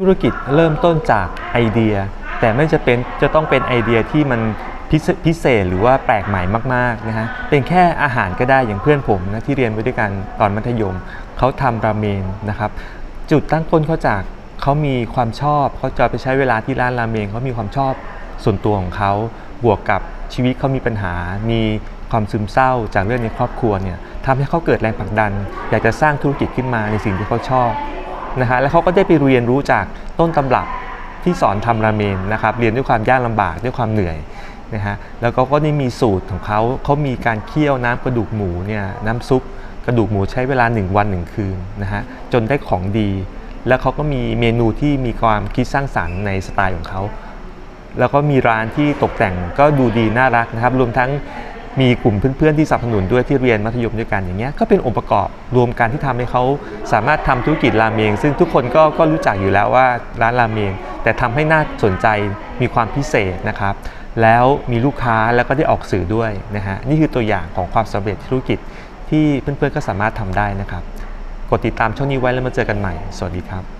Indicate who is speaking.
Speaker 1: ธุรกิจเริ่มต้นจากไอเดีย แต่ไม่จะเป็นจะต้องเป็นไอเดียที่มันพิเศษพิเศษหรือว่าแปลกใหม่มากๆนะฮะเป็นแค่อาหารก็ได้อย่างเพื่อนผมนะที่เรียนไปด้วยกันตอนมัธยมเขาทำราเมนนะครับ จุดตั้งต้นเขาจากเขามีความชอบเขาจะไปใช้เวลาที่ร้านราเมงเขามีความชอบส่วนตัวของเขาบวกกับชีวิตเขามีปัญหา มีความซึมเศร้าจากเรื่องในครอบครัวเนี่ยทำให้เขาเกิดแรงผลักดัน อยากจะสร้างธุรกิจขึ้นมาในสิ่งที่เขาชอบ นะฮะแล้วเขาก็ได้ไปเรียนรู้จากต้นตำรับที่สอนทำราเมนนะครับเรียนด้วยความยากลำบากด้วยความเหนื่อยนะฮะแล้วก็ก็ได้มีสูตรของเขาเขามีการเคี่ยวน้ำกระดูกหมูเนี่ยน้ำซุปกระดูกหมูใช้เวลา 1 วัน 1 คืนนะฮะจนได้ของดี แล้วเขาก็มีเมนูที่มีความคิดสร้างสรรค์ในสไตล์ของเขา แล้วก็มีร้านที่ตกแต่งก็ดูดีน่ารักนะครับรวมทั้ง มีกลุ่มเพื่อนๆที่สนับสนุนด้วยที่เรียนมัธยมด้วยกันอย่างเงี้ยก็เป็นองค์ประกอบรวมกันที่ทำให้เขาสามารถทำธุรกิจราเมง ซึ่งทุกคนก็ก็รู้จักอยู่แล้วว่าร้านราเมง แต่ทำให้น่าสนใจมีความพิเศษนะครับ แล้วมีลูกค้าแล้วก็ได้ออกสื่อด้วยนะฮะนี่คือตัวอย่างของความสำเร็จธุรกิจที่เพื่อนๆก็สามารถทำได้นะครับ กดติดตามช่องนี้ไว้แล้วมาเจอกันใหม่ สวัสดีครับ